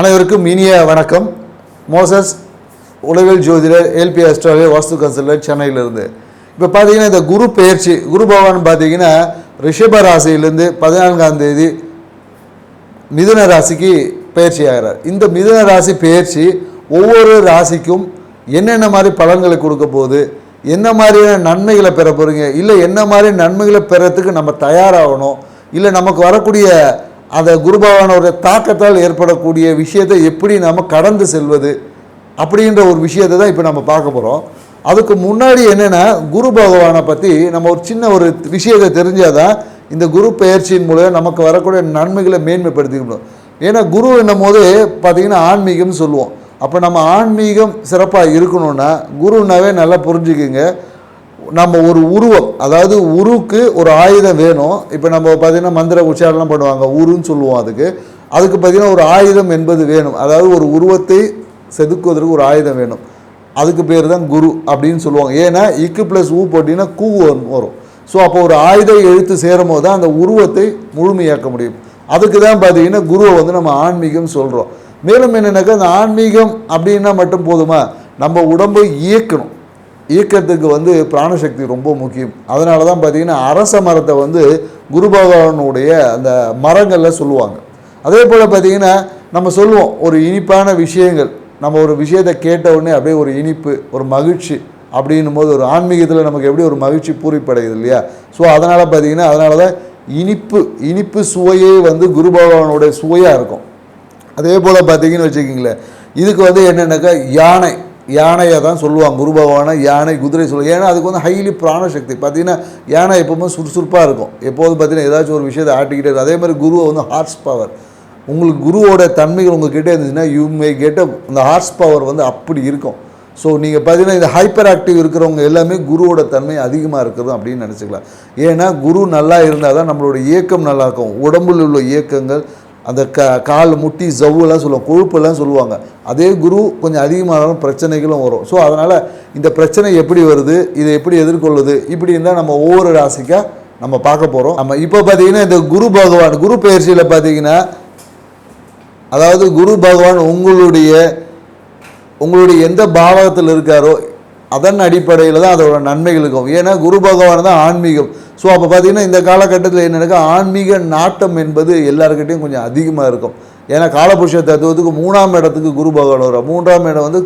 அனைவருக்கும் இனிய வணக்கம். மோசஸ் உளவியல் ஜோதிடர் எல்பி அஸ்ட்ராலியா வாஸ்து கன்சல்டர் சென்னையிலிருந்து. இப்போ பார்த்தீங்கன்னா இந்த குரு பெயர்ச்சி குரு பகவான் பார்த்தீங்கன்னா ரிஷப ராசியிலேருந்து பதினான்காம் தேதி மிதுன ராசிக்கு பயிற்சி ஆகிறார். இந்த மிதுன ராசி பெயர்ச்சி ஒவ்வொரு ராசிக்கும் என்னென்ன மாதிரி பலன்களை கொடுக்க போகுது? என்ன மாதிரியான நன்மைகளை பெற போகிறீங்க இல்லை என்ன மாதிரி நன்மைகளை பெறத்துக்கு நம்ம தயாராகணும்? இல்லை நமக்கு வரக்கூடிய அந்த குருபகவானோட தாக்கத்தால் ஏற்படக்கூடிய விஷயத்தை எப்படி நம்ம கடந்து செல்வது அப்படின்ற ஒரு விஷயத்தை தான் இப்போ நம்ம பார்க்க போகிறோம் அதுக்கு முன்னாடி என்னென்னா குரு பகவானை பற்றி நம்ம ஒரு சின்ன ஒரு விஷயத்தை தெரிஞ்சால் தான் இந்த குரு பயிற்சியின் மூலம் நமக்கு வரக்கூடிய நன்மைகளை மேன்மைப்படுத்திக்க முடியும். ஏன்னா குரு என்னும் போது பார்த்திங்கன்னா ஆன்மீகம்னு சொல்லுவோம். அப்போ நம்ம ஆன்மீகம் சிறப்பாக இருக்கணும்னா குருனாவே நல்லா புரிஞ்சுக்குங்க. நம்ம ஒரு உருவம் அதாவது உருவுக்கு ஒரு ஆயுதம் வேணும். இப்போ நம்ம பார்த்தீங்கன்னா மந்திர உச்சாரணம் பண்ணுவாங்க உருன்னு சொல்லுவோம் அதுக்கு. அதுக்கு பார்த்தீங்கன்னா ஒரு ஆயுதம் என்பது வேணும். அதாவது ஒரு உருவத்தை செதுக்குவதற்கு ஒரு ஆயுதம் வேணும். அதுக்கு பேர் தான் குரு அப்படின்னு சொல்லுவாங்க. ஏன்னா இக்கு ப்ளஸ் ஊ போட்டிங்கன்னா கூ வரும். ஸோ அப்போ ஒரு ஆயுத எழுத்து சேரும் போது தான் அந்த உருவத்தை முழுமையாக்க முடியும். அதுக்கு தான் பார்த்தீங்கன்னா குருவை வந்து நம்ம ஆன்மீகம் சொல்கிறோம் மேலும் என்னென்னாக்கா அந்த ஆன்மீகம் அப்படின்னா மட்டும் போதுமா? நம்ம உடம்பை இயக்கணும். இயக்கத்துக்கு வந்து பிராணசக்தி ரொம்ப முக்கியம். அதனால தான் பார்த்தீங்கன்னா அரச மரத்தை வந்து குரு பகவானுடைய அந்த மரங்களில் சொல்லுவாங்க. அதே போல் பார்த்தீங்கன்னா நம்ம சொல்லுவோம் ஒரு இனிப்பான விஷயங்கள் நம்ம ஒரு விஷயத்தை கேட்ட உடனே அப்படியே ஒரு இனிப்பு ஒரு மகிழ்ச்சி அப்படின்னும் போது ஒரு ஆன்மீகத்தில் நமக்கு எப்படி ஒரு மகிழ்ச்சி பூரிப்படையுது இல்லையா? ஸோ அதனால் பார்த்தீங்கன்னா அதனால தான் இனிப்பு இனிப்பு சுவையே வந்து குரு பகவானுடைய சுவையாக இருக்கும். அதே போல் பார்த்தீங்கன்னு வச்சுக்கிங்களேன் இதுக்கு வந்து என்னென்னாக்கா யானை. யானையை தான் சொல்லுவாங்க. குரு பகவானை யானை குதிரை சொல்லுவாங்க. ஏன்னா அதுக்கு வந்து ஹைலி பிராணசக்தி. பார்த்தீங்கன்னா யானை எப்பவுமே சுறுசுறுப்பாக இருக்கும். எப்போதும் பார்த்தீங்கன்னா ஏதாச்சும் ஒரு விஷயத்தை ஆட்டிக்கிட்டே இருக்கும். அதே மாதிரி குருவை வந்து ஹார்ஸ் பவர் உங்களுக்கு குருவோட தன்மைகள் உங்ககிட்ட இருந்துச்சுன்னா யூ மே கெட் அந்த ஹார்ஸ் பவர் வந்து அப்படி இருக்கும். ஸோ நீங்கள் பார்த்தீங்கன்னா இந்த ஹைப்பர் ஆக்டிவ் இருக்கிறவங்க எல்லாமே குருவோட தன்மை அதிகமாக இருக்கிறது அப்படின்னு நினச்சிக்கலாம். ஏன்னா குரு நல்லா இருந்தால் தான் நம்மளோட இயக்கம் நல்லா இருக்கும். உடம்புல உள்ள இயக்கங்கள் அந்த க கால் முட்டி ஜவ்வுலாம் சொல்லுவாங்க கொழுப்பெல்லாம் சொல்லுவாங்க. அதே குரு கொஞ்சம் அதிகமானாலும் பிரச்சனைகளும் வரும். ஸோ அதனால் இந்த பிரச்சனை எப்படி வருது இதை எப்படி எதிர்கொள்ளுது இப்படி இருந்தால் நம்ம ஒவ்வொரு ராசிக்காக நம்ம பார்க்க போகிறோம் நம்ம இப்போ பார்த்தீங்கன்னா இந்த குரு பகவான் குரு பயிற்சியில் பார்த்தீங்கன்னா அதாவது குரு பகவான் உங்களுடைய உங்களுடைய எந்த பாவகத்தில் இருக்காரோ அதன் அடிப்படையில் தான் அதோட நன்மைகள் இருக்கும். ஏன்னா குரு பகவான் தான் ஆன்மீகம். ஸோ அப்போ பார்த்தீங்கன்னா இந்த காலகட்டத்தில் என்னென்னாக்கா ஆன்மீக நாட்டம் என்பது எல்லாருக்கிட்டையும் கொஞ்சம் அதிகமாக இருக்கும். ஏன்னா காலபுருஷ தத்துவத்துக்கு மூணாம் இடத்துக்கு குரு பகவான் வரும் மூன்றாம் இடம் வந்து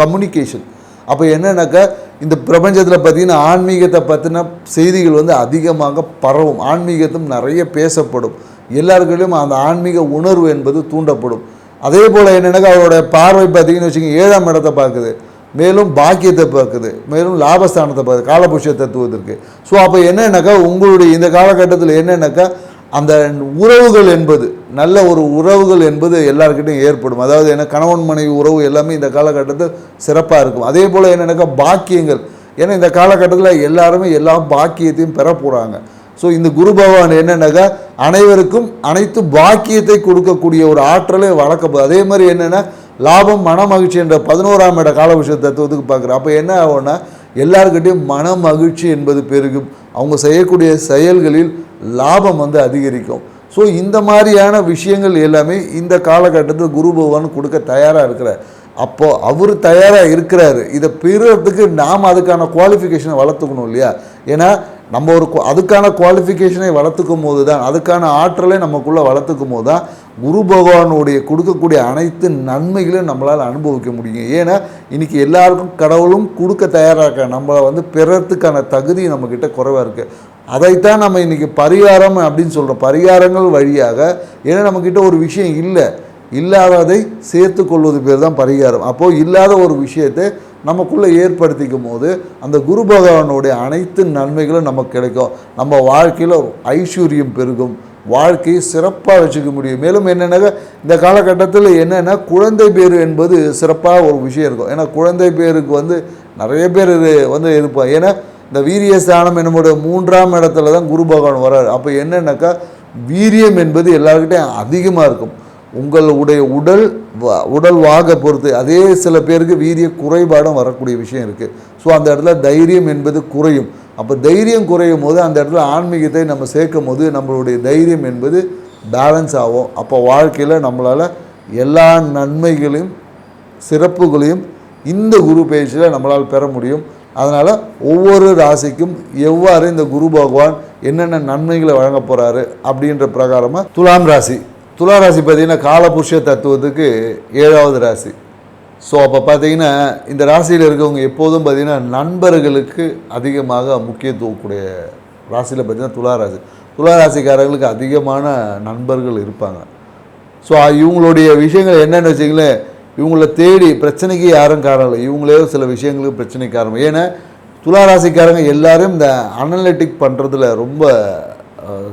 கம்யூனிகேஷன் அப்போ என்னென்னாக்கா இந்த பிரபஞ்சத்தில் பார்த்தீங்கன்னா ஆன்மீகத்தை பற்றின செய்திகள் வந்து அதிகமாக பரவும். ஆன்மீகத்தும் நிறைய பேசப்படும். எல்லாருக்கிட்டையும் அந்த ஆன்மீக உணர்வு என்பது தூண்டப்படும். அதே போல் என்னென்னாக்கா அவரோட பார்வை பார்த்தீங்கன்னு வச்சுக்கோங்க ஏழாம் இடத்தை பார்க்குது. மேலும் பாக்கியத்தை பார்க்குது. மேலும் லாபஸ்தானத்தை பார்க்குது. காலபுருஷ தத்துவத்திற்கு. ஸோ அப்போ என்னென்னாக்கா உங்களுடைய இந்த காலகட்டத்தில் என்னென்னாக்கா அந்த உறவுகள் என்பது நல்ல ஒரு உறவுகள் என்பது எல்லாருக்கிட்டையும் ஏற்படும். அதாவது என்ன கணவன் மனைவி உறவு எல்லாமே இந்த காலகட்டத்தில் சிறப்பாக இருக்கும். அதே போல் என்னென்னாக்கா பாக்கியங்கள். ஏன்னா இந்த காலகட்டத்தில் எல்லாருமே எல்லா பாக்கியத்தையும் பெற போகிறாங்க ஸோ இந்த குரு பகவான் என்னென்னாக்கா அனைவருக்கும் அனைத்து பாக்கியத்தை கொடுக்கக்கூடிய ஒரு ஆற்றலை வளர்க்க அதே மாதிரி என்னென்னா லாபம் மன மகிழ்ச்சி என்ற பதினோராம் இட காலபுருஷ தத்துவத்துக்கு பார்க்குறோம். அப்போ என்ன ஆகும்னா எல்லாருக்கிட்டையும் மன மகிழ்ச்சி என்பது பெருகும். அவங்க செய்யக்கூடிய செயல்களில் லாபம் வந்து அதிகரிக்கும். ஸோ இந்த மாதிரியான விஷயங்கள் எல்லாமே இந்த காலகட்டத்தில் குரு பகவான் கொடுக்க தயாராக இருக்கிறார். அப்போது அவர் தயாராக இருக்கிறாரு. இதை பெறுறதுக்கு நாம் அதுக்கான குவாலிஃபிகேஷனை வளர்த்துக்கணும் இல்லையா? ஏன்னா நம்ம ஒரு அதுக்கான குவாலிஃபிகேஷனை வளர்த்துக்கும் போது தான் அதுக்கான ஆற்றலை நமக்குள்ளே வளர்த்துக்கும் போது தான் குரு பகவானுடைய கொடுக்கக்கூடிய அனைத்து நன்மைகளையும் நம்மளால் அனுபவிக்க முடியும். ஏன்னா இன்றைக்கி எல்லாருக்கும் கடவுளும் கொடுக்க தயாராக இருக்க நம்மளை வந்து பெறத்துக்கான தகுதி நம்மக்கிட்ட குறைவாக இருக்குது அதைத்தான் நம்ம இன்றைக்கி பரிகாரம் அப்படின்னு சொல்கிறோம் பரிகாரங்கள் வழியாக ஏன்னா நம்மக்கிட்ட ஒரு விஷயம் இல்லை. இல்லாததை சேர்த்து கொள்வது பேர் தான் பரிகாரம். அப்போது இல்லாத ஒரு விஷயத்தை நமக்குள்ளே ஏற்படுத்திக்கும் போது அந்த குரு பகவானுடைய அனைத்து நன்மைகளும் நமக்கு கிடைக்கும். நம்ம வாழ்க்கையில் ஐஸ்வர்யம் பெருகும். வாழ்க்கையை சிறப்பாக வச்சுக்க முடியும். மேலும் என்னென்னாக்கா இந்த காலகட்டத்தில் என்னென்னா குழந்தை பேர் என்பது சிறப்பாக ஒரு விஷயம் இருக்கும். ஏன்னா குழந்தை பேருக்கு வந்து நிறைய பேர் இது வந்து இருப்பாங்க ஏன்னா இந்த வீரிய ஸ்தானம் என்னுடைய மூன்றாம் இடத்துல தான் குரு பகவான் வர்றார். அப்போ என்னென்னாக்கா வீரியம் என்பது எல்லாருக்கிட்டையும் அதிகமாக இருக்கும். உங்களுடைய உடல் வ- உடல் வாக பொறுத்து அதே சில பேருக்கு வீரிய குறைபாடும் வரக்கூடிய விஷயம் இருக்குது ஸோ அந்த இடத்துல தைரியம் என்பது குறையும். அப்போ தைரியம் குறையும் போது அந்த இடத்துல ஆன்மீகத்தை நம்ம சேர்க்கும் போது நம்மளுடைய தைரியம் என்பது பேலன்ஸ் ஆகும். அப்போ வாழ்க்கையில் நம்மளால் எல்லா நன்மைகளையும் சிறப்புகளையும் இந்த குரு பயிற்சியில் நம்மளால் பெற முடியும். அதனால் ஒவ்வொரு ராசிக்கும் எவ்வாறு இந்த குரு பகவான் என்னென்ன நன்மைகளை வழங்க போகிறாரு அப்படின்ற பிரகாரமாக துலாம் ராசி துளாராசி பார்த்தீங்கன்னா காலபுருஷ தத்துவத்துக்கு ஏழாவது ராசி. ஸோ அப்போ பார்த்தீங்கன்னா இந்த ராசியில் இருக்கவங்க எப்போதும் பார்த்தீங்கன்னா நண்பர்களுக்கு அதிகமாக முக்கியத்துவம் கூடிய ராசியில் பார்த்தீங்கன்னா துளாராசி. ராசி அதிகமான நண்பர்கள் இருப்பாங்க. ஸோ இவங்களுடைய விஷயங்கள் என்னென்னு வச்சிங்களேன் இவங்கள தேடி பிரச்சனைக்கு யாரும் காரணம் இல்லை. இவங்களே சில விஷயங்களுக்கு பிரச்சனைக்கு காரணம். ஏன்னா துளாராசிக்காரங்க எல்லாரும் இந்த அனலிட்டிக் பண்ணுறதுல ரொம்ப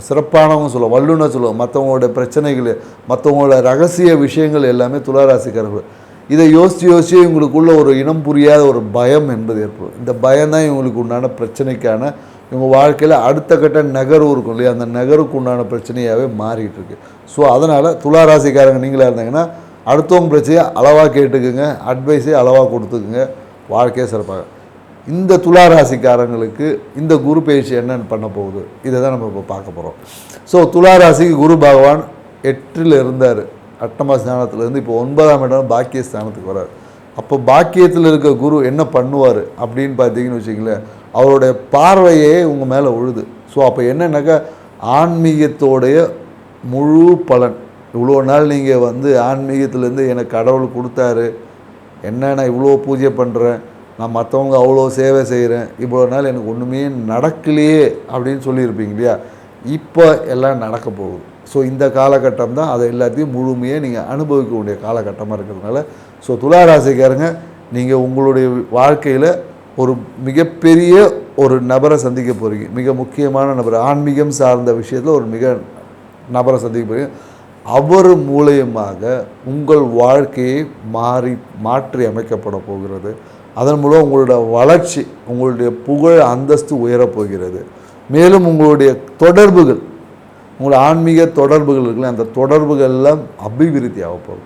சிறப்பானவங்க சொல்லுவோம் வல்லுனர் சொல்லுவோம் மற்றவங்களோட பிரச்சனைகள் மற்றவங்களோட ரகசிய விஷயங்கள் எல்லாமே துளாராசிக்காரர்கள். இதை யோசித்து யோசித்து இவங்களுக்குள்ள ஒரு இனம் புரியாத ஒரு பயம் என்பது ஏற்படும். இந்த பயம் தான் இவங்களுக்கு உண்டான பிரச்சனைக்கான இவங்க வாழ்க்கையில் அடுத்த கட்ட நகர்வு இருக்கும் இல்லையா? அந்த நகருக்கு உண்டான பிரச்சனையாகவே மாறிக்கிட்டு இருக்கு. ஸோ அதனால் துளாராசிக்காரங்க நீங்களாக இருந்தீங்கன்னா அடுத்தவங்க பிரச்சனையை அளவாக கேட்டுக்குங்க அட்வைஸே அளவாக கொடுத்துக்குங்க. வாழ்க்கையே சிறப்பாக. இந்த துலா ராசிக்காரங்களுக்கு இந்த குரு பயிற்சி என்னென்னு பண்ண போகுது. இதை தான் நம்ம இப்போ பார்க்க போகிறோம் ஸோ துலா ராசிக்கு குரு பகவான் எட்டில் இருந்தார். அட்டம ஸ்தானத்துலேருந்து இப்போ ஒன்பதாம் இடம் பாக்கிய ஸ்தானத்துக்கு வரார். அப்போ பாக்கியத்தில் இருக்க குரு என்ன பண்ணுவார் அப்படின்னு பார்த்தீங்கன்னு வச்சிங்களேன் அவருடைய பார்வையே உங்கள் மேலே உழுது. ஸோ அப்போ என்னென்னாக்கா ஆன்மீகத்தோடைய முழு பலன். இவ்வளோ நாள் நீங்கள் வந்து ஆன்மீகத்துலேருந்து எனக்கு கடவுள் கொடுத்தாரு. என்ன நான் இவ்வளோ பூஜை பண்ணுறேன் நான் மற்றவங்க அவ்வளோ சேவை செய்கிறேன் இவ்வளோ நாள் எனக்கு ஒன்றுமே நடக்கலையே அப்படின்னு சொல்லியிருப்பீங்க இல்லையா? இப்போ எல்லாம் நடக்க போகுது. ஸோ இந்த காலகட்டம் தான் அதை எல்லாத்தையும் முழுமையாக நீங்கள் அனுபவிக்கக்கூடிய காலகட்டமாக இருக்கிறதுனால ஸோ துளாராசிக்காரங்க நீங்கள் உங்களுடைய வாழ்க்கையில் ஒரு மிகப்பெரிய ஒரு நபரை சந்திக்க போகிறீங்க மிக முக்கியமான நபர் ஆன்மீகம் சார்ந்த விஷயத்தில் ஒரு மிக நபரை சந்திக்க போகிறீங்க அவர் மூலயமாக உங்கள் வாழ்க்கையை மாறி மாற்றி அமைக்கப்பட போகிறது. அதன் மூலம் உங்களோட வளர்ச்சி உங்களுடைய புகழ் அந்தஸ்து உயரப் போகிறது. மேலும் உங்களுடைய தொடர்புகள் உங்களுடைய ஆன்மீக தொடர்புகள் இருக்குல்ல அந்த தொடர்புகள் எல்லாம் அபிவிருத்தி ஆக போகுது.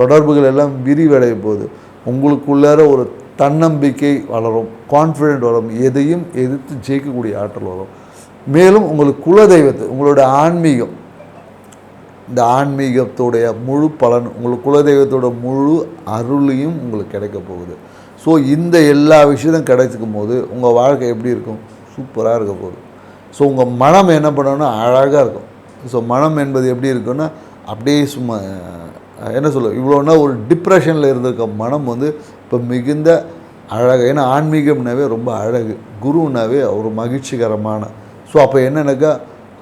தொடர்புகள் எல்லாம் விரிவடைய போகுது. உங்களுக்குள்ளார ஒரு தன்னம்பிக்கை வளரும் கான்ஃபிடென்ட் வரும் எதையும் எதிர்த்து ஜெயிக்கக்கூடிய ஆற்றல் வரும். மேலும் உங்களுக்கு குலதெய்வத்தை உங்களோட ஆன்மீகம் இந்த ஆன்மீகத்துடைய முழு பலன் உங்களுக்கு குலதெய்வத்தோட முழு அருளையும் உங்களுக்கு கிடைக்க போகுது. ஸோ இந்த எல்லா விஷயத்தையும் கிடைச்சிக்கும் போது உங்கள் வாழ்க்கை எப்படி இருக்கும்? சூப்பராக இருக்க போகுது. ஸோ உங்கள் மனம் என்ன பண்ணணும்னா அழகாக இருக்கும். ஸோ மனம் என்பது எப்படி இருக்குன்னா அப்படியே சும்மா என்ன சொல்ல இவ்வளோனா ஒரு டிப்ரெஷனில் இருந்திருக்க மனம் வந்து இப்போ மிகுந்த அழகு. ஏன்னா ஆன்மீகம்னாவே ரொம்ப அழகு. குருனாவே ஒரு மகிழ்ச்சிகரமான. ஸோ அப்போ என்னென்னாக்கா?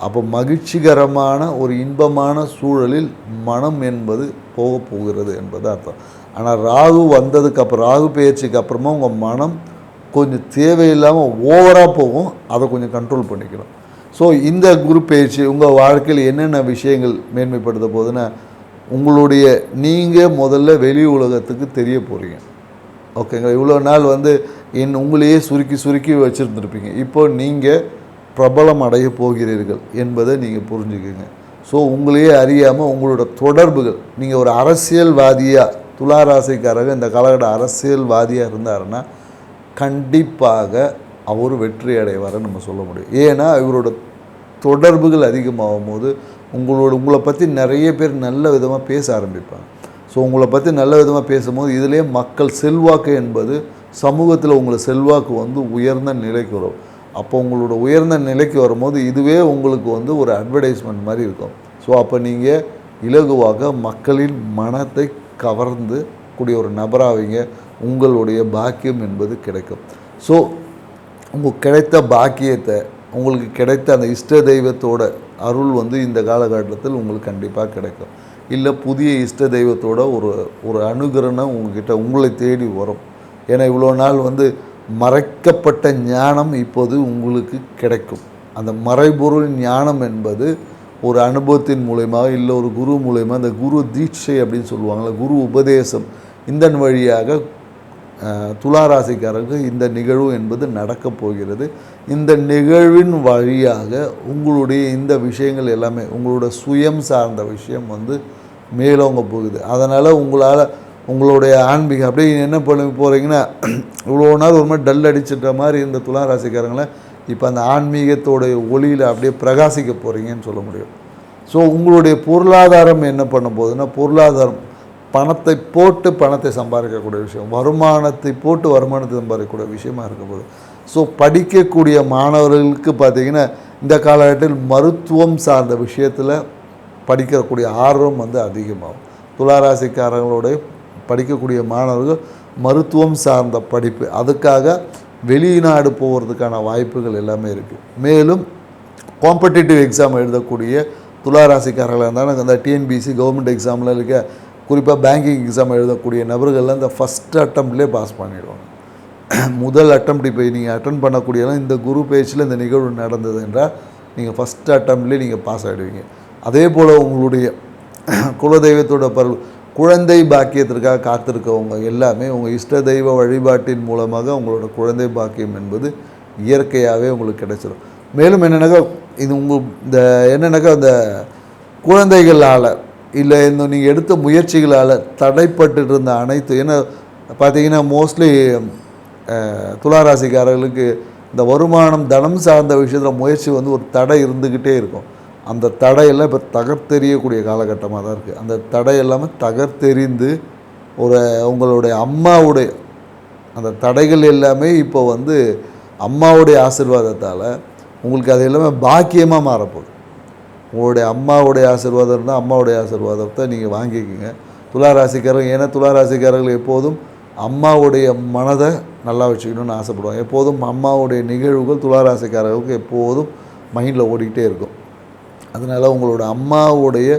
அப்போ மகிழ்ச்சிகரமான ஒரு இன்பமான சூழலில் மனம் என்பது போக போகிறது என்பது அர்த்தம் ஆனால் ராகு வந்ததுக்கு அப்புறம் ராகு பயிற்சிக்கு அப்புறமா உங்கள் மனம் கொஞ்சம் தேவையில்லாமல் ஓவராக போகும். அதை கொஞ்சம் கண்ட்ரோல் பண்ணிக்கணும். ஸோ இந்த குரு பயிற்சி உங்கள் வாழ்க்கையில் என்னென்ன விஷயங்கள் மேன்மைப்படுத்த போகுதுன்னா உங்களுடைய நீங்கள் முதல்ல வெளி உலகத்துக்கு தெரிய போகிறீங்க ஓகேங்களா இவ்வளோ நாள் வந்து என் உங்களையே சுருக்கி சுருக்கி வச்சுருந்துருப்பீங்க. இப்போ நீங்கள் பிரபலம் அடைய போகிறீர்கள் என்பதை நீங்கள் புரிஞ்சுக்கோங்க. ஸோ உங்களையே அறியாமல் உங்களோட தொடர்புகள் நீங்கள் ஒரு அரசியல்வாதியாக துளாராசிக்காரங்க இந்த காலகட்ட அரசியல்வாதியாக இருந்தாருன்னா கண்டிப்பாக அவர் வெற்றி அடைவார்னு நம்ம சொல்ல முடியும். ஏன்னா இவரோட தொடர்புகள் அதிகமாகும் போது உங்களோட உங்களை பற்றி நிறைய பேர் நல்ல விதமாக பேச ஆரம்பிப்பாங்க. ஸோ உங்களை பற்றி நல்ல விதமாக பேசும்போது இதிலே மக்கள் செல்வாக்கு என்பது சமூகத்தில் உங்களை செல்வாக்கு வந்து உயர்ந்த நிலைக்கு வரும். அப்போ உங்களோட உயர்ந்த நிலைக்கு வரும்போது இதுவே உங்களுக்கு வந்து ஒரு அட்வர்டைஸ்மெண்ட் மாதிரி இருக்கும். ஸோ அப்போ நீங்கள் இலகுவாக மக்களின் மனத்தை கவர்ந்து கூடிய ஒரு நபராவீங்க. உங்களுடைய பாக்கியம் என்பது கிடைக்கும். ஸோ உங்களுக்கு கிடைத்த பாக்கியத்தை உங்களுக்கு கிடைத்த அந்த இஷ்ட தெய்வத்தோட அருள் வந்து இந்த காலகட்டத்தில் உங்களுக்கு கண்டிப்பாக கிடைக்கும். இல்லை புதிய இஷ்ட தெய்வத்தோட ஒரு ஒரு அனுகிரணம் உங்ககிட்ட உங்களை தேடி வரும். ஏன்னா இவ்வளோ நாள் வந்து மறைக்கப்பட்ட ஞானம் இப்போது உங்களுக்கு கிடைக்கும். அந்த மறைபொருள் ஞானம் என்பது ஒரு அனுபவத்தின் மூலயமாக இல்லை ஒரு குரு மூலயமா அந்த குரு தீட்சை அப்படின்னு சொல்லுவாங்கள்ல குரு உபதேசம் இதன் வழியாக துளாராசிக்காரருக்கு இந்த நிகழ்வு என்பது நடக்கப் போகிறது. இந்த நிகழ்வின் வழியாக உங்களுடைய இந்த விஷயங்கள் எல்லாமே உங்களோட சுயம் சார்ந்த விஷயம் வந்து மேலோங்க போகுது. அதனால் உங்களால் உங்களுடைய ஆன்மீகம் அப்படியே என்ன பண்ண போகிறீங்கன்னா இவ்வளோ நாள் ஒரு மாதிரி டல் அடிச்சிட்ட மாதிரி இந்த துளாராசிக்காரங்களை இப்போ அந்த ஆன்மீகத்தோடைய ஒளியில் அப்படியே பிரகாசிக்க போகிறீங்கன்னு சொல்ல முடியும். ஸோ உங்களுடைய பொருளாதாரம் என்ன பண்ண போகுதுன்னா பொருளாதாரம் பணத்தை போட்டு பணத்தை சம்பாதிக்கக்கூடிய விஷயம் வருமானத்தை போட்டு வருமானத்தை சம்பாதிக்கக்கூடிய விஷயமா இருக்க போகுது ஸோ படிக்கக்கூடிய மாணவர்களுக்கு பார்த்தீங்கன்னா இந்த காலகட்டத்தில் மருத்துவம் சார்ந்த விஷயத்தில் படிக்கக்கூடிய ஆர்வம் வந்து அதிகமாகும். துளாராசிக்காரங்களுடைய படிக்கக்கூடிய மாணவர்கள் மருத்துவம் சார்ந்த படிப்பு அதுக்காக வெளிநாடு போகிறதுக்கான வாய்ப்புகள் எல்லாமே இருக்குது மேலும் காம்படிட்டிவ் எக்ஸாம் எழுதக்கூடிய துளாராசிக்காரர்களாக இருந்தாலும் அந்த டிஎன்பிசி கவர்மெண்ட் எக்ஸாமில் இருக்க குறிப்பாக பேங்கிங் எக்ஸாம் எழுதக்கூடிய நபர்கள்லாம் இந்த ஃபஸ்ட் அட்டம்ப்ட்லேயே பாஸ் பண்ணிடுவாங்க. முதல் அட்டம்ப்ட் இப்போ நீங்கள் அட்டன் பண்ணக்கூடியலாம் இந்த குரு பேச்சில் இந்த நிகழ்வு நடந்தது என்றால் நீங்கள் ஃபஸ்ட் அட்டம்ப்ட்லேயே நீங்கள் பாஸ் ஆகிடுவீங்க அதே போல் உங்களுடைய குலதெய்வத்தோட பருவ குழந்தை பாக்கியத்திற்காக காத்திருக்கவங்க எல்லாமே உங்கள் இஷ்ட தெய்வ வழிபாட்டின் மூலமாக உங்களோட குழந்தை பாக்கியம் என்பது இயற்கையாகவே உங்களுக்கு கிடைச்சிடும் மேலும் என்னென்னாக்கா இது உங்கள் இந்த என்னென்னாக்கா அந்த குழந்தைகளால் இல்லை இந்த நீங்கள் எடுத்த முயற்சிகளால் தடைப்பட்டு இருந்த அனைத்து ஏன்னா பார்த்தீங்கன்னா மோஸ்ட்லி துளாராசிக்காரர்களுக்கு இந்த வருமானம் தனம் சார்ந்த விஷயத்தில் முயற்சி வந்து ஒரு தடை இருந்துக்கிட்டே இருக்கும். அந்த தடையெல்லாம் இப்போ தகர்த்தெறியக்கூடிய காலகட்டமாக தான் இருக்குது. அந்த தடை எல்லாமே தகர்த்தெறிந்து ஒரு உங்களுடைய அம்மாவுடைய அந்த தடைகள் எல்லாமே இப்போ வந்து அம்மாவுடைய ஆசீர்வாதத்தால் உங்களுக்கு அது எல்லாமே பாக்கியமாக மாறப்போகுது. உங்களுடைய அம்மாவுடைய ஆசீர்வாதம் இருந்தால் அம்மாவுடைய ஆசிர்வாதத்தை நீங்கள் வாங்கிக்கிங்க. துளாராசிக்காரங்க ஏன்னா துளாராசிக்காரர்கள் எப்போதும் அம்மாவுடைய மனதை நல்லா வச்சுக்கணும்னு ஆசைப்படுவாங்க. எப்போதும் அம்மாவுடைய நிகழ்வுகள் துளாராசிக்காரர்களுக்கு எப்போதும் மைண்டில் ஓடிக்கிட்டே இருக்கும். அதனால் உங்களோட அம்மாவுடைய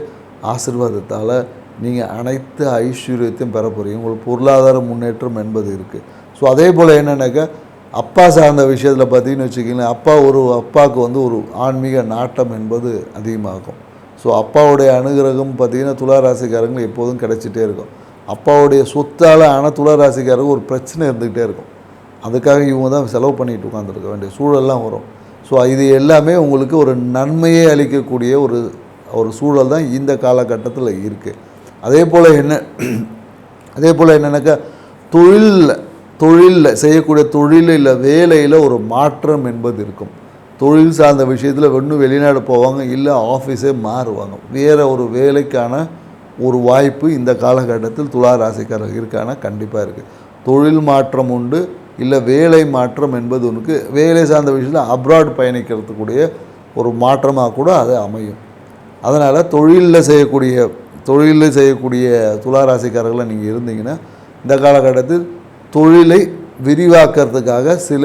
ஆசீர்வாதத்தால் நீங்கள் அனைத்து ஐஸ்வர்யத்தையும் பெற போகிறீங்க உங்களுக்கு பொருளாதார முன்னேற்றம் என்பது இருக்குது ஸோ அதே போல் என்னென்னாக்கா அப்பா சார்ந்த விஷயத்தில் பார்த்தீங்கன்னு வச்சுக்கிங்களேன் அப்பா ஒரு அப்பாவுக்கு வந்து ஒரு ஆன்மீக நாட்டம் என்பது அதிகமாகும். ஸோ அப்பாவுடைய அனுகிரகம் பார்த்தீங்கன்னா துளாராசிக்காரங்களுக்கு எப்போதும் கிடைச்சிட்டே இருக்கும். அப்பாவுடைய சொத்தால் ஆனால் துளாராசிக்காரங்க ஒரு பிரச்சனை இருந்துக்கிட்டே இருக்கும். அதுக்காக இவங்க தான் செலவு பண்ணிட்டு உட்காந்துருக்க வேண்டிய சூழல்லாம் வரும். ஸோ இது எல்லாமே உங்களுக்கு ஒரு நன்மையை அளிக்கக்கூடிய ஒரு ஒரு சூழல் தான் இந்த காலகட்டத்தில் இருக்குது அதே போல் என்ன அதே போல் என்னென்னாக்கா தொழிலில் தொழிலில் செய்யக்கூடிய தொழில் இல்லை வேலையில் ஒரு மாற்றம் என்பது இருக்கும். தொழில் சார்ந்த விஷயத்தில் ஒன்று வெளிநாடு போவாங்க இல்லை ஆஃபீஸே மாறுவாங்க. வேறு ஒரு வேலைக்கான ஒரு வாய்ப்பு இந்த காலகட்டத்தில் துலா ராசிக்காரர்களுக்கான கண்டிப்பாக இருக்குது தொழில் மாற்றம் உண்டு இல்லை வேலை மாற்றம் என்பது உனக்கு வேலை சார்ந்த விஷயத்தில் அப்ராட் பயணிக்கிறதுக்கூடிய ஒரு மாற்றமாக கூட அது அமையும். அதனால் தொழிலில் செய்யக்கூடிய தொழிலில் செய்யக்கூடிய துளாராசிக்காரர்களாக நீங்கள் இருந்தீங்கன்னா இந்த காலகட்டத்தில் தொழிலை விரிவாக்கிறதுக்காக சில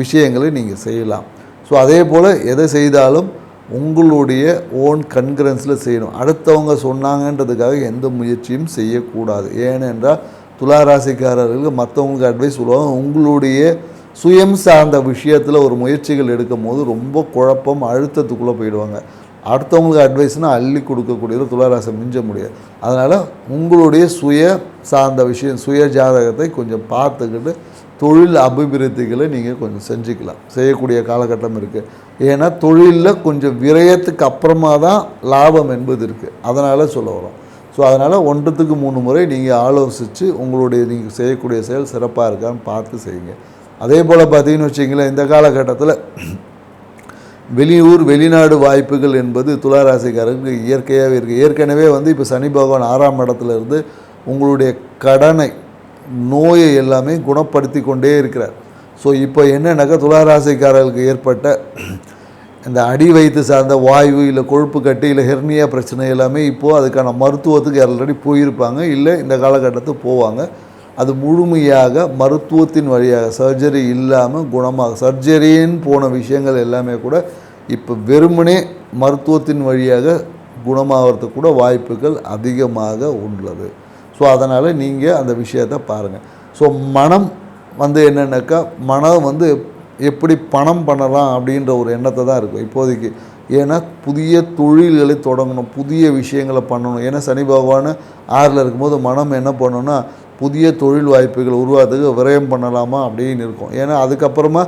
விஷயங்களை நீங்கள் செய்யலாம். ஸோ அதே போல் எதை செய்தாலும் உங்களுடைய ஓன் கன்கரன்ஸில் செய்யணும். அடுத்தவங்க சொன்னாங்கன்றதுக்காக எந்த முயற்சியும் செய்யக்கூடாது. ஏனென்றால் துளாராசிக்காரர்களுக்கு மற்றவங்களுக்கு அட்வைஸ் சொல்லுவாங்க. உங்களுடைய சுயம் சார்ந்த விஷயத்தில் ஒரு முயற்சிகள் எடுக்கும் போது ரொம்ப குழப்பம் அழுத்தத்துக்குள்ளே போயிடுவாங்க. அடுத்தவங்களுக்கு அட்வைஸ்னால் அள்ளி கொடுக்கக்கூடியது துளாராசி மிஞ்ச முடியாது. அதனால் உங்களுடைய சுய சார்ந்த விஷயம் சுய ஜாதகத்தை கொஞ்சம் பார்த்துக்கிட்டு தொழில் அபிவிருத்திகளை நீங்கள் கொஞ்சம் செஞ்சுக்கலாம். செய்யக்கூடிய காலகட்டம் இருக்குது ஏன்னா தொழிலில் கொஞ்சம் விரயத்துக்கு அப்புறமா தான் லாபம் என்பது இருக்குது அதனால் சொல்ல வரோம். ஸோ அதனால் ஒன்றத்துக்கு மூணு முறை நீங்கள் ஆலோசித்து உங்களுடைய நீங்கள் செய்யக்கூடிய செயல் சிறப்பாக இருக்கான்னு பார்த்து செய்யுங்க. அதே போல் பார்த்தீங்கன்னு வச்சிங்களேன் இந்த காலகட்டத்தில் வெளியூர் வெளிநாடு வாய்ப்புகள் என்பது துளாராசிக்காரருக்கு இயற்கையாகவே இருக்குது ஏற்கனவே வந்து இப்போ சனி பகவான் ஆறாம் இடத்துல இருந்து உங்களுடைய கடனை நோயை எல்லாமே குணப்படுத்தி கொண்டே இருக்கிறார். ஸோ இப்போ என்னன்னாக்கா துளாராசிக்காரர்களுக்கு ஏற்பட்ட இந்த அடி வயிற்று சார்ந்த வாய்வு இல்லை கொழுப்பு கட்டி இல்லை ஹெர்னியா பிரச்சனை எல்லாமே இப்போது அதுக்கான மருத்துவத்துக்கு ஆல்ரெடி போயிருப்பாங்க. இல்லை இந்த காலகட்டத்துக்கு போவாங்க. அது முழுமையாக மருத்துவத்தின் வழியாக சர்ஜரி இல்லாமல் குணமாக சர்ஜரின்னு போன விஷயங்கள் எல்லாமே கூட இப்போ வெறுமனே மருத்துவத்தின் வழியாக குணமாகிறதுக்கு கூட வாய்ப்புகள் அதிகமாக உள்ளது. ஸோ அதனால் நீங்கள் அந்த விஷயத்தை பாருங்கள் ஸோ மனம் வந்து என்னென்னாக்கா மனம் வந்து எப்படி பணம் பண்ணலாம் அப்படின்ற ஒரு எண்ணத்தை தான் இருக்கும். இப்போதைக்கு ஏன்னா புதிய தொழில்களை தொடங்கணும் புதிய விஷயங்களை பண்ணணும். ஏன்னா சனி பகவான் ஆறில் இருக்கும்போது மனம் என்ன பண்ணணும்னா புதிய தொழில் வாய்ப்புகள் உருவாகிறதுக்கு விரயம் பண்ணலாமா அப்படின்னு இருக்கும். ஏன்னா அதுக்கப்புறமா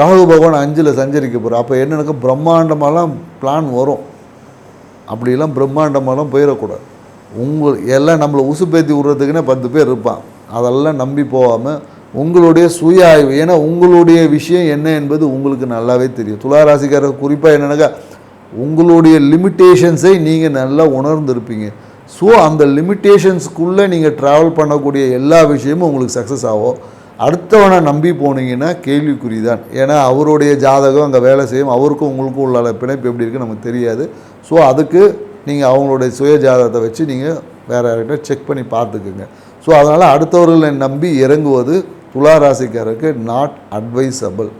ராகு பகவான் அஞ்சில் சஞ்சரிக்க போகிறார் அப்போ என்னென்னாக்கா பிரம்மாண்டமாலாம் பிளான் வரும். அப்படிலாம் பிரம்மாண்டமாலாம் போயிடக்கூடாது. உங்கள் எல்லாம் நம்மளை உசுப்பேத்தி விட்றதுக்குன்னே பத்து பேர் இருப்பான். அதெல்லாம் நம்பி போகாமல் உங்களுடைய சுய ஆய்வு ஏன்னா உங்களுடைய விஷயம் என்ன என்பது உங்களுக்கு நல்லாவே தெரியும். துளாராசிக்காரர் குறிப்பாக என்னென்னாக்கா உங்களுடைய லிமிட்டேஷன்ஸை நீங்கள் நல்லா உணர்ந்துருப்பீங்க. ஸோ அந்த லிமிட்டேஷன்ஸ்க்குள்ளே நீங்கள் ட்ராவல் பண்ணக்கூடிய எல்லா விஷயமும் உங்களுக்கு சக்ஸஸ் ஆகும். அடுத்தவனை நம்பி போனீங்கன்னா கேள்விக்குறி தான் ஏன்னா அவருடைய ஜாதகம் அங்கே வேலை செய்யும் அவருக்கும் உங்களுக்கும் உள்ள பிணைப்பு எப்படி இருக்குன்னு நமக்கு தெரியாது. ஸோ அதுக்கு நீங்கள் அவங்களுடைய சுய ஜாதகத்தை வச்சு நீங்கள் வேறு யார்கிட்ட செக் பண்ணி பார்த்துக்குங்க. ஸோ அதனால் அடுத்தவர்களை நம்பி இறங்குவது துளாராசிக்காரருக்கு நாட் அட்வைசபிள்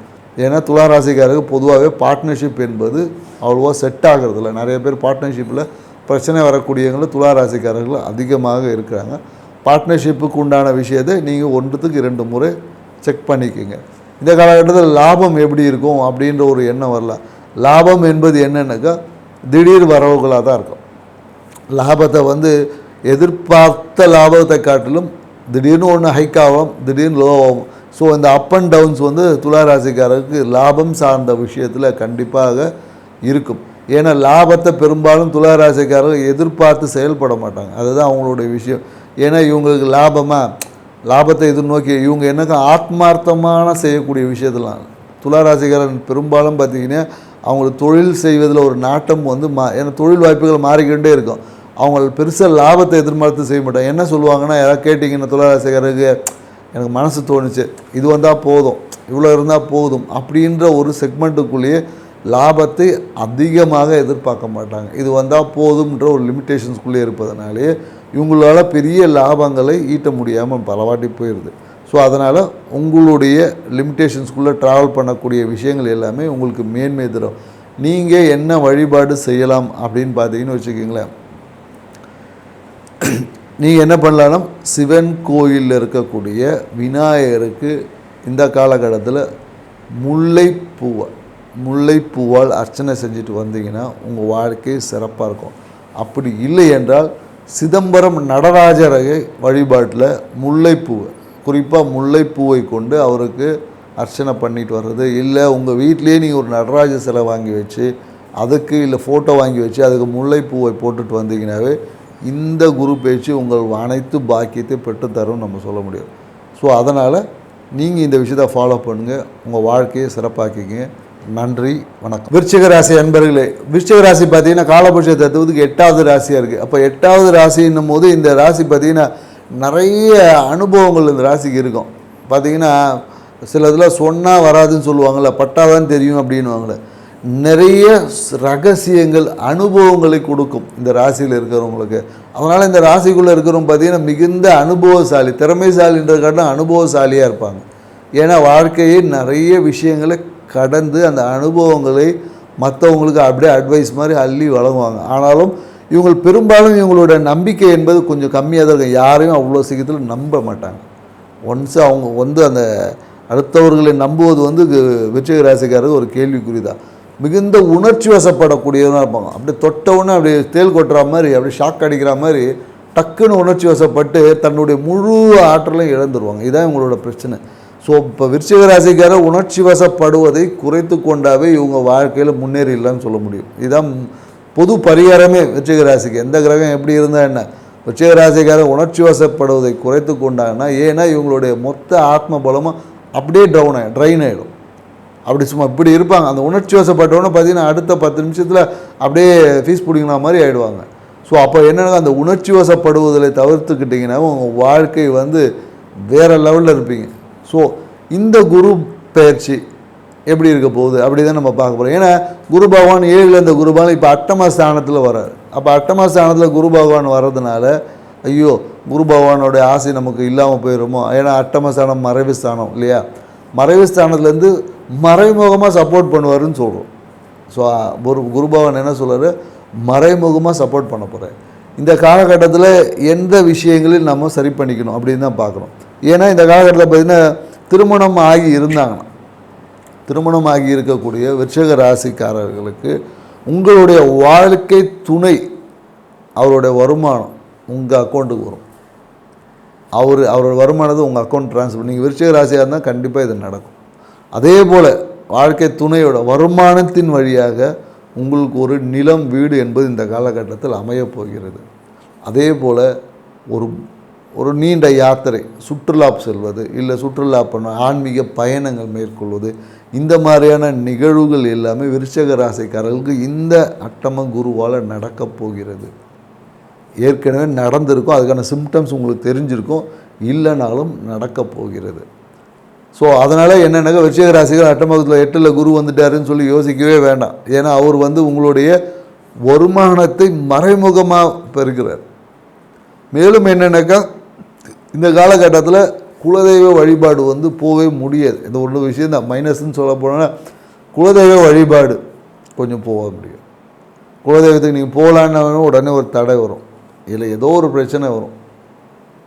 ஏன்னா துளாராசிக்காரருக்கு பொதுவாகவே பார்ட்னர்ஷிப் என்பது அவ்வளோவா செட் ஆகிறதில்ல. நிறைய பேர் பார்ட்னர்ஷிப்பில் பிரச்சனை வரக்கூடியவங்களும் துளாராசிக்காரர்கள் அதிகமாக இருக்கிறாங்க. பார்ட்னர்ஷிப்புக்கு உண்டான விஷயத்தை நீங்கள் ஒன்றுத்துக்கு இரண்டு முறை செக் பண்ணிக்கோங்க. இந்த காலகட்டத்தில் லாபம் எப்படி இருக்கும் அப்படின்ற ஒரு எண்ணம் வரல. லாபம் என்பது என்னென்னாக்கா திடீர் வரவுகளாக தான் இருக்கும். லாபத்தை வந்து எதிர்பார்த்த லாபத்தை காட்டிலும் திடீர்னு ஒன்று ஹைக் ஆகும் திடீர்னு லோ ஆகும். ஸோ இந்த அப் அண்ட் டவுன்ஸ் வந்து துளாராசிக்காரருக்கு லாபம் சார்ந்த விஷயத்தில் கண்டிப்பாக இருக்கும். ஏன்னா லாபத்தை பெரும்பாலும் துளாராசிக்காரர்கள் எதிர்பார்த்து செயல்பட மாட்டாங்க. அதுதான் அவங்களுடைய விஷயம். ஏன்னா இவங்களுக்கு லாபமாக லாபத்தை எதிர்நோக்கி இவங்க என்னக்கா ஆத்மார்த்தமான செய்யக்கூடிய விஷயத்தெல்லாம் துளாராசிக்காரன் பெரும்பாலும் பார்த்தீங்கன்னா அவங்களுக்கு தொழில் செய்வதில் ஒரு நாட்டம் வந்து மா ஏன்னா தொழில் வாய்ப்புகள் மாறிக்கிட்டே இருக்கும். அவங்க பெருசாக லாபத்தை எதிர்பார்த்து செய்ய மாட்டாங்க. என்ன சொல்லுவாங்கன்னா யாராவது கேட்டிங்கன்னா துளாராசிக்காரருக்கு எனக்கு மனசு தோணுச்சு. இது வந்தால் போதும். இவ்வளோ இருந்தால் போதும். அப்படின்ற ஒரு செக்மெண்ட்டுக்குள்ளேயே லாபத்தை அதிகமாக எதிர்பார்க்க மாட்டாங்க. இது வந்தால் போதும்ன்ற ஒரு லிமிட்டேஷன்ஸ்குள்ளே இருப்பதனாலே இவங்களால பெரிய லாபங்களை ஈட்ட முடியாமல் பலவாட்டி போயிடுது ஸோ அதனால் உங்களுடைய லிமிட்டேஷன்ஸ்குள்ளே ட்ராவல் பண்ணக்கூடிய விஷயங்கள் எல்லாமே உங்களுக்கு மேன்மை தரும். நீங்கள் என்ன வழிபாடு செய்யலாம் அப்படின்னு பார்த்தீங்கன்னு வச்சுக்கிங்களேன். நீங்கள் என்ன பண்ணலாம் சிவன் கோயிலில் இருக்கக்கூடிய விநாயகருக்கு இந்த காலகட்டத்தில் முல்லைப்பூவை முல்லைப்பூவால் அர்ச்சனை செஞ்சுட்டு வந்தீங்கன்னா உங்கள் வாழ்க்கை சிறப்பாக இருக்கும். அப்படி இல்லை என்றால் சிதம்பரம் நடராஜரகை வழிபாட்டில் முல்லைப்பூவை குறிப்பாக முல்லைப்பூவை கொண்டு அவருக்கு அர்ச்சனை பண்ணிட்டு வர்றது. இல்லை உங்கள் வீட்டிலேயே நீங்கள் ஒரு நடராஜ சிலை வாங்கி வச்சு அதுக்கு இல்லை ஃபோட்டோ வாங்கி வச்சு அதுக்கு முல்லைப்பூவை போட்டுட்டு வந்தீங்கன்னாவே இந்த குரு பேச்சு உங்கள் அனைத்து பாக்கியத்தை பெற்றுத்தரும் நம்ம சொல்ல முடியும். ஸோ அதனால் நீங்கள் இந்த விஷயத்தை ஃபாலோ பண்ணுங்கள் உங்கள் வாழ்க்கையை சிறப்பாக்கிங்க நன்றி வணக்கம். விருச்சிக ராசி அன்பர்களே விருச்சிக ராசி பார்த்தீங்கன்னா காலபட்ச தத்துவத்துக்கு எட்டாவது ராசியாக இருக்குது அப்போ எட்டாவது ராசின்னும் போது இந்த ராசி பார்த்தீங்கன்னா நிறைய அனுபவங்கள் இந்த ராசிக்கு இருக்கும். பார்த்திங்கன்னா சில இதில் சொன்னால் வராதுன்னு சொல்லுவாங்கள்ல பட்டாதான் தெரியும் அப்படின்னுவாங்களே நிறைய ரகசியங்கள் அனுபவங்களை கொடுக்கும் இந்த ராசியில் இருக்கிறவங்களுக்கு. அதனால் இந்த ராசிக்குள்ளே இருக்கிறவங்க பார்த்தீங்கன்னா மிகுந்த அனுபவசாலி திறமைசாலின்றது காட்டும் அனுபவசாலியாக இருப்பாங்க. ஏன்னா வாழ்க்கையை நிறைய விஷயங்களை கடந்து அந்த அனுபவங்களை மற்றவங்களுக்கு அப்படியே அட்வைஸ் மாதிரி அள்ளி வழங்குவாங்க. ஆனாலும் இவங்க பெரும்பாலும் இவங்களோட நம்பிக்கை என்பது கொஞ்சம் கம்மியாக தான் இருக்கும். யாரையும் அவ்வளோ சீக்கிரத்தில் நம்ப மாட்டாங்க. ஒன்ஸ் அவங்க வந்து அந்த அடுத்தவர்களை நம்புவது வந்து கு- விருச்சிக ராசிக்காரருக்கு ஒரு கேள்விக்குறி தான். மிகுந்த உணர்ச்சி வசப்படக்கூடியவனாக இருப்பாங்க. அப்படியே தொட்டவுடனே அப்படியே தேல் கொட்டுற மாதிரி அப்படியே ஷாக் அடிக்கிற மாதிரி டக்குன்னு உணர்ச்சி வசப்பட்டு தன்னுடைய முழு ஆற்றலையும் இழந்துருவாங்க. இதுதான் இவங்களோட பிரச்சனை. ஸோ இப்போ விருச்சிக ராசிக்கார உணர்ச்சி வசப்படுவதை குறைத்து கொண்டாவே இவங்க வாழ்க்கையில் முன்னேறிடலாம்னு சொல்ல முடியும். இதுதான் பொது பரிகாரமே விருச்சிக ராசிக்கு. எந்த கிரகம் எப்படி இருந்தால் என்ன? விருச்சிக ராசிக்கார உணர்ச்சி வசப்படுவதை குறைத்து கொண்டாங்கன்னா ஏன்னா இவங்களுடைய மொத்த ஆத்ம பலமும் அப்படியே டவுன் ஆகிடும் ட்ரைன் ஆகிடும் அப்படி சும்மா இப்படி இருப்பாங்க. அந்த உணர்ச்சி வசப்பட்டவொன்னே பார்த்தீங்கன்னா அடுத்த பத்து நிமிஷத்தில் அப்படியே ஃபீஸ் பிடிங்கின மாதிரி ஆகிடுவாங்க ஸோ அப்போ என்னென்னா அந்த உணர்ச்சி வசப்படுவதை தவிர்த்துக்கிட்டிங்கன்னா உங்கள் வாழ்க்கை வந்து வேறு லெவலில் இருப்பீங்க. ஸோ இந்த குரு பயிற்சி எப்படி இருக்க போகுது? அப்படி தான் நம்ம பார்க்க போகிறோம் ஏன்னா குரு பகவான் ஏழில் இந்த குரு பகவான் இப்போ அட்டம ஸ்தானத்தில் வர்றார். அப்போ அட்டம ஸ்தானத்தில் குரு பகவான் வர்றதுனால ஐயோ குரு பகவானோடைய ஆசை நமக்கு இல்லாமல் போயிடுமோ ஏன்னா அட்டம ஸ்தானம் மறைவு ஸ்தானம் இல்லையா? மறைவு ஸ்தானத்துலேருந்து மறைமுகமாக சப்போர்ட் பண்ணுவாருன்னு சொல்கிறோம் ஸோ ஒரு குருபவன் என்ன சொல்கிறார் மறைமுகமாக சப்போர்ட் பண்ண போகிறேன் இந்த காலகட்டத்தில் எந்த விஷயங்களில் நம்ம சரி பண்ணிக்கணும் அப்படின்னு தான் பார்க்குறோம் ஏன்னா இந்த காலகட்டத்தில் பார்த்திங்கன்னா திருமணம் ஆகி இருந்தாங்கன்னா திருமணம் ஆகி இருக்கக்கூடிய விருச்சக ராசிக்காரர்களுக்கு உங்களுடைய வாழ்க்கை துணை அவருடைய வருமானம் உங்கள் அக்கௌண்ட்டுக்கு வரும். அவர் அவரோட வருமானத்தை உங்கள் அக்கௌண்ட் ட்ரான்ஸ்ஃபர் நீங்கள் விருச்சிக ராசியாக இருந்தால் கண்டிப்பாக இது நடக்கும். அதே போல் வாழ்க்கை துணையோட வருமானத்தின் வழியாக உங்களுக்கு ஒரு நிலம் வீடு என்பது இந்த காலகட்டத்தில் அமையப் போகிறது. அதே போல் ஒரு ஒரு நீண்ட யாத்திரை சுற்றுலா செல்வது இல்லை சுற்றுலா பண்ண ஆன்மீக பயணங்கள் மேற்கொள்வது இந்த மாதிரியான நிகழ்வுகள் எல்லாமே விருச்சக ராசிக்காரர்களுக்கு இந்த அட்டம குருவால் நடக்கப் போகிறது. ஏற்கனவே நடந்திருக்கும் அதுக்கான சிம்டம்ஸ் உங்களுக்கு தெரிஞ்சிருக்கும் இல்லைனாலும் நடக்கப் போகிறது. ஸோ அதனால் என்னென்னாக்கா விருச்சிக ராசிகள் அட்டமகத்தில் எட்டில் குரு வந்துட்டாருன்னு சொல்லி யோசிக்கவே வேண்டாம். ஏன்னா அவர் வந்து உங்களுடைய வருமானத்தை மறைமுகமாக பெறுகிறார். மேலும் என்னென்னாக்கா இந்த காலகட்டத்தில் குலதெய்வ வழிபாடு வந்து போகவே முடியாது. இந்த ஒன்று விஷயம் தான் மைனஸ்ன்னு சொல்ல போனால் குலதெய்வ வழிபாடு கொஞ்சம் போக முடியும். குலதெய்வத்துக்கு நீங்கள் போகலான்னு உடனே ஒரு தடை வரும். இல்லை ஏதோ ஒரு பிரச்சனை வரும்.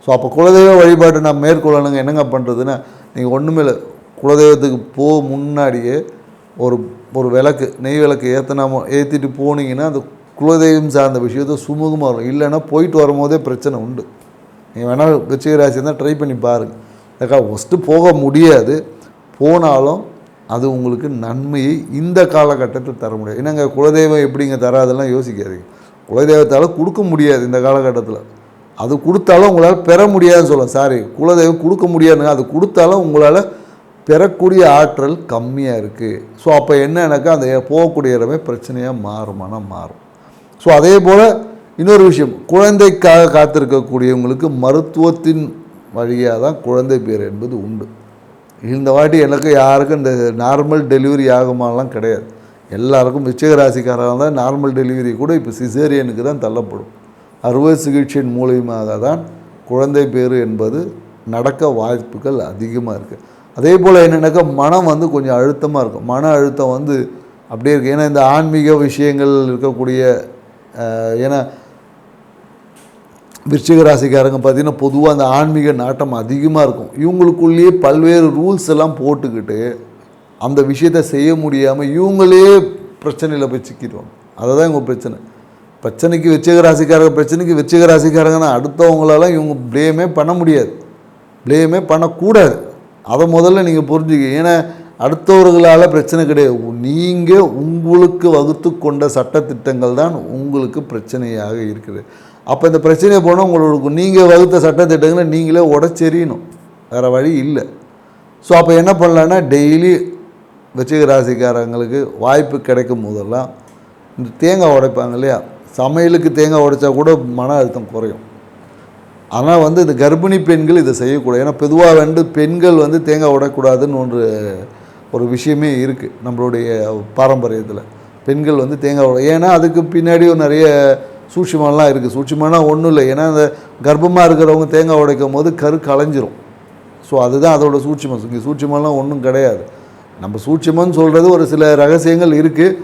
ஸோ அப்போ குலதெய்வ வழிபாடு நான் மேற்கொள்ளணுங்க. என்னங்க பண்ணுறதுன்னா நீங்கள் ஒன்றுமே இல்லை. குலதெய்வத்துக்கு போக முன்னாடியே ஒரு ஒரு விளக்கு நெய் விளக்கு ஏற்றினாமோ ஏற்றிட்டு போனீங்கன்னா அந்த குலதெய்வம் சார்ந்த விஷயத்தை சுமூகமாக வரும். இல்லைன்னா போயிட்டு வரும்போதே பிரச்சனை உண்டு. நீங்கள் வேணால் விச்சிக ராசி இருந்தால் ட்ரை பண்ணி பாருங்கள் அதுக்காக ஃபஸ்ட்டு போக முடியாது. போனாலும் அது உங்களுக்கு நன்மையை இந்த காலகட்டத்தில் தர முடியாது. என்னங்க குலதெய்வம் எப்படிங்க தராதெல்லாம் யோசிக்காதீங்க. குலதெய்வத்தால் கொடுக்க முடியாது இந்த காலகட்டத்தில். அது கொடுத்தாலும் உங்களால் பெற முடியாதுன்னு சொல்லலாம் சாரி குலதெய்வம் கொடுக்க முடியாதுங்க. அது கொடுத்தாலும் உங்களால் பெறக்கூடிய ஆற்றல் கம்மியாக இருக்குது ஸோ அப்போ என்னன்னாக்கா அந்த போகக்கூடிய இடமே பிரச்சனையாக மாறுமானா மாறும். ஸோ அதே போல் இன்னொரு விஷயம். குழந்தைக்காக காத்திருக்கக்கூடியவங்களுக்கு மருத்துவத்தின் வழியாக தான் குழந்தை பேர் என்பது உண்டு. இந்த வாட்டி எனக்கு யாருக்கும் இந்த நார்மல் டெலிவரி ஆகுமாலாம் கிடையாது. எல்லாருக்கும் விச்சக ராசிக்காரங்க தான் நார்மல் டெலிவரி கூட இப்போ சிசேரியனுக்கு தான் தள்ளப்படும். அறுவை சிகிச்சையின் மூலியமாக தான் குழந்தை பேர் என்பது நடக்க வாய்ப்புகள் அதிகமாக இருக்குது அதே போல் என்னென்னாக்கா மனம் வந்து கொஞ்சம் அழுத்தமாக இருக்கும். மன அழுத்தம் வந்து அப்படியே இருக்குது ஏன்னா இந்த ஆன்மீக விஷயங்கள் இருக்கக்கூடிய ஏன்னா விருச்சிக ராசிக்காரங்க பார்த்தீங்கன்னா பொதுவாக அந்த ஆன்மீக நாட்டம் அதிகமாக இருக்கும். இவங்களுக்குள்ளேயே பல்வேறு ரூல்ஸ் எல்லாம் போட்டுக்கிட்டு அந்த விஷயத்தை செய்ய முடியாமல் இவங்களே பிரச்சனையில் போய் சிக்கிடுவாங்க. அதுதான் இவங்க பிரச்சனை. பிரச்சனைக்கு விருச்சிக ராசிக்காரங்க பிரச்சனைக்கு விருச்சிக ராசிக்காரங்கன்னா அடுத்தவங்களால இவங்க ப்ளேமே பண்ண முடியாது. ப்ளேமே பண்ணக்கூடாது. அதை முதல்ல நீங்கள் புரிஞ்சுக்க ஏன்னா அடுத்தவர்களால் பிரச்சனை கிடையாது. நீங்கள் உங்களுக்கு வகுத்து கொண்ட சட்டத்திட்டங்கள் தான் உங்களுக்கு பிரச்சனையாக இருக்குது. அப்போ இந்த பிரச்சனையை போனால் உங்களுக்கு நீங்கள் வகுத்த சட்டத்திட்டங்களை நீங்களே உடச்செறியணும். வேறு வழி இல்லை. ஸோ அப்போ என்ன பண்ணலான்னா டெய்லி விருச்சிக ராசிக்காரங்களுக்கு வாய்ப்பு கிடைக்கும் போதெல்லாம் இந்த தேங்காய் உடைப்பாங்க இல்லையா? சமையலுக்கு தேங்காய் உடைச்சா கூட மன அழுத்தம் குறையும். ஆனால் வந்து இந்த கர்ப்பிணி பெண்கள் இதை செய்யக்கூடாது. ஏன்னா பொதுவாக வந்து பெண்கள் வந்து தேங்காய் உடைக்கூடாதுன்னு ஒன்று ஒரு விஷயமே இருக்குது நம்மளுடைய பாரம்பரியத்தில். பெண்கள் வந்து தேங்காய் உடை ஏன்னா அதுக்கு பின்னாடி ஒரு நிறைய சூட்சுமம்லாம் இருக்குது சூட்சுமம்னா ஒன்றும் இல்லை. ஏன்னா அந்த கர்ப்பமாக இருக்கிறவங்க தேங்காய் உடைக்கும் போது கரு கலைஞ்சிரும் ஸோ அதுதான் அதோட சூட்சிமம். இங்கே சூட்சுமம்லாம் ஒன்றும் கிடையாது. நம்ம சூட்சுமம்னு சொல்கிறது ஒரு சில ரகசியங்கள் இருக்குது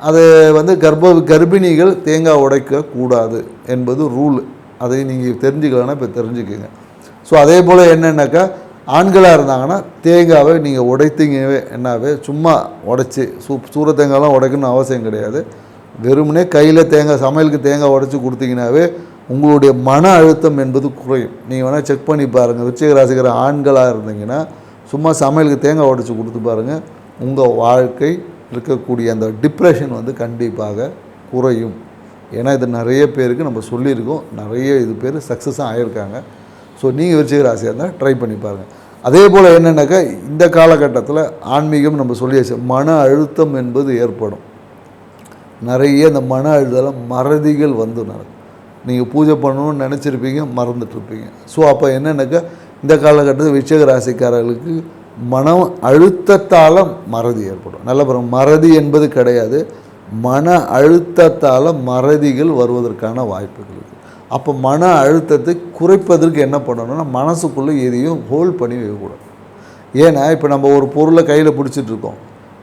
அது வந்து கர்ப்ப கர்ப்பிணிகள் தேங்காய் உடைக்க கூடாது என்பது ரூல் அதை நீங்கள் தெரிஞ்சுக்கலன்னா இப்போ தெரிஞ்சுக்கோங்க. ஸோ அதே போல் என்னென்னாக்கா ஆண்களாக இருந்தாங்கன்னா தேங்காவை நீங்கள் உடைத்தீங்கவே என்னாவே சும்மா உடைச்சி சூ சூர தேங்காய்லாம் உடைக்கணும்னு அவசியம் கிடையாது. வெறுமனே கையில் தேங்காய் சமையலுக்கு தேங்காய் உடைச்சி கொடுத்தீங்கன்னாவே உங்களுடைய மன அழுத்தம் என்பது குறையும். நீங்கள் வேணால் செக் பண்ணி பாருங்கள் விருச்சிக ராசிக்கிற ஆண்களாக இருந்தீங்கன்னா சும்மா சமையலுக்கு தேங்காய் உடைச்சி கொடுத்து பாருங்கள் உங்கள் வாழ்க்கை இருக்கக்கூடிய அந்த டிப்ரெஷன் வந்து கண்டிப்பாக குறையும். ஏன்னா இது நிறைய பேருக்கு நம்ம சொல்லியிருக்கோம். நிறைய இது பேர் சக்ஸஸாக ஆகியிருக்காங்க ஸோ நீங்கள் விருச்சிக ராசியாக இருந்தால் ட்ரை பண்ணி பாருங்கள் அதே போல் என்னென்னாக்கா இந்த காலகட்டத்தில் ஆன்மீகம் நம்ம சொல்லியாச்சு மன அழுத்தம் என்பது ஏற்படும். நிறைய இந்த மன அழுத்தம் மறதிகள் வந்து நடக்கும் நீங்கள் பூஜை பண்ணணும்னு நினச்சிருப்பீங்க மறந்துட்டுருப்பீங்க ஸோ அப்போ என்னென்னாக்கா இந்த காலகட்டத்தில் விருச்சிக ராசிக்காரர்களுக்கு மனம் அழுத்தத்தால் மறதி ஏற்படும். நல்ல பிறகு மறதி என்பது கிடையாது. மன அழுத்தத்தால் மறதிகள் வருவதற்கான வாய்ப்புகள் இருக்குது அப்போ மன அழுத்தத்தை குறைப்பதற்கு என்ன பண்ணணும்னா மனசுக்குள்ளே எதையும் ஹோல்ட் பண்ணி வைக்கக்கூடாது. ஏன்னா இப்போ நம்ம ஒரு பொருளை கையில் பிடிச்சிட்ருக்கோம்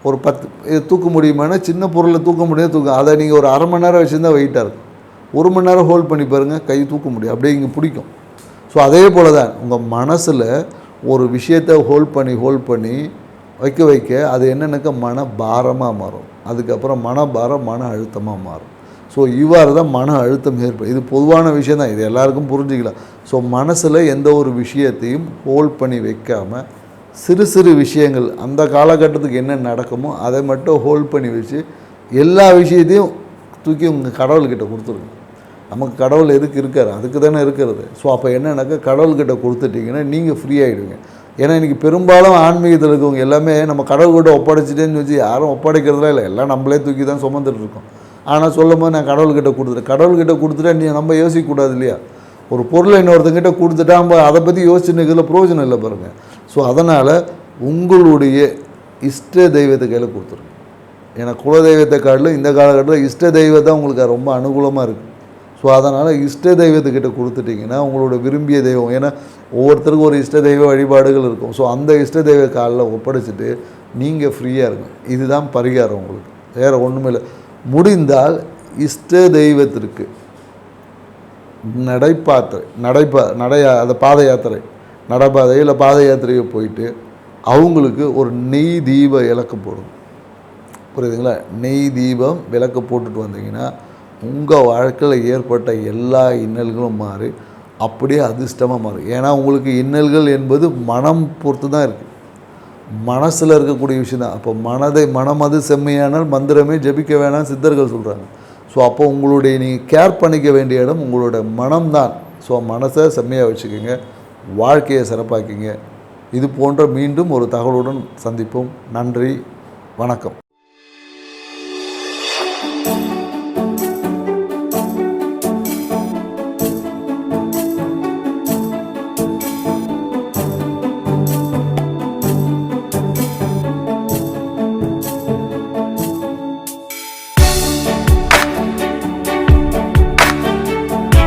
ஒரு பத்து இது தூக்க முடியுமானா சின்ன பொருளை தூக்க முடியாது தூக்க அதை நீங்கள் ஒரு அரை மணி நேரம் வச்சுருந்தா வெயிட்டாக இருக்கும். ஒரு மணி நேரம் ஹோல்ட் பண்ணி பாருங்கள் கை தூக்க முடியும். அப்படியே இங்கே பிடிக்கும். ஸோ அதே போல் தான் உங்கள் மனசில் ஒரு விஷயத்தை ஹோல்ட் பண்ணி ஹோல்ட் பண்ணி வைக்க வைக்க அது என்னென்னக்க மன பாரமாக மாறும். அதுக்கப்புறம் மனபாரம் மன அழுத்தமாக மாறும். ஸோ இவ்வாறு தான் மன அழுத்தம் ஏற்படும். இது பொதுவான விஷயம் தான் இது எல்லாருக்கும் புரிஞ்சுக்கலாம். ஸோ மனசில் எந்த ஒரு விஷயத்தையும் ஹோல்ட் பண்ணி வைக்காமல் சிறு சிறு விஷயங்கள் அந்த காலகட்டத்துக்கு என்ன நடக்குமோ அதை மட்டும் ஹோல்ட் பண்ணி வச்சு எல்லா விஷயத்தையும் தூக்கி உங்கள் கடவுள்கிட்ட கொடுத்துருங்க. நமக்கு கடவுள் எதுக்கு இருக்கார்? அதுக்கு தானே இருக்கிறது. ஸோ அப்போ என்னென்னாக்கா கடவுள்கிட்ட கொடுத்துட்டிங்கன்னா நீங்கள் ஃப்ரீ ஆகிடுவீங்க ஏன்னா இன்றைக்கி பெரும்பாலும் ஆன்மீகத்தில் இருக்கவங்க எல்லாமே நம்ம கடவுள்கிட்ட ஒப்படைச்சிட்டேன்னு வச்சு யாரும் ஒப்படைக்கிறதுலாம் இல்லை. எல்லாம் நம்மளே தூக்கி தான் சுமந்துட்டு இருக்கோம். ஆனால் சொல்லும் போது நான் கடவுள்கிட்ட கொடுத்துட்டேன். கடவுள்கிட்ட கொடுத்துட்டா நீ நம்ம யோசிக்கக்கூடாது இல்லையா? ஒரு பொருளை இன்னொருத்தங்கிட்ட கொடுத்துட்டா நம்ம அதை பற்றி யோசிச்சு நிற்கிறதுல பிரயோஜனம் இல்லை பாருங்கள் ஸோ அதனால் உங்களுடைய இஷ்ட தெய்வத்தை கையில் கொடுத்துருங்க. ஏன்னா குலதெய்வத்தை காட்டிலும் இந்த காலகட்டத்தில் இஷ்ட தெய்வம் தான் உங்களுக்கு ரொம்ப அனுகூலமாக இருக்குது ஸோ அதனால் இஷ்ட தெய்வத்துக்கிட்ட கொடுத்துட்டிங்கன்னா உங்களோட விரும்பிய தெய்வம் ஏன்னா ஒவ்வொருத்தருக்கும் ஒரு இஷ்ட தெய்வ வழிபாடுகள் இருக்கும். ஸோ அந்த இஷ்ட தெய்வ காலில் ஒப்படைச்சிட்டு நீங்கள் ஃப்ரீயாக இருங்க. இதுதான் பரிகாரம் உங்களுக்கு. வேறு ஒன்றுமே இல்லை. முடிந்தால் இஷ்ட தெய்வத்திற்கு நடைபாத்திரை நடைபா நடையா அந்த பாத யாத்திரை நடைபாதை இல்லை பாத யாத்திரையை போயிட்டு அவங்களுக்கு ஒரு நெய் தீப இலக்கு போடும் புரியுதுங்களா? நெய் தீபம் விளக்கு போட்டுட்டு வந்தீங்கன்னா உங்கள் வாழ்க்கையில் ஏற்பட்ட எல்லா இன்னல்களும் மாறி அப்படியே அதிர்ஷ்டமாக மாறும் ஏன்னா உங்களுக்கு இன்னல்கள் என்பது மனம் பொறுத்து தான் இருக்குது மனசில் இருக்கக்கூடிய விஷயம் தான் அப்போ மனதை மனம் அது செம்மையானால் மந்திரமே ஜெபிக்க வேணாம் சித்தர்கள் சொல்கிறாங்க ஸோ அப்போ உங்களுடைய நீங்கள் கேர் பண்ணிக்க வேண்டிய இடம் உங்களோட மனம்தான். ஸோ மனசை செம்மையாக வச்சுக்கோங்க. வாழ்க்கையை சிறப்பாக்கிங்க. இது போன்ற மீண்டும் ஒரு தகவலுடன் சந்திப்போம். நன்றி. வணக்கம்.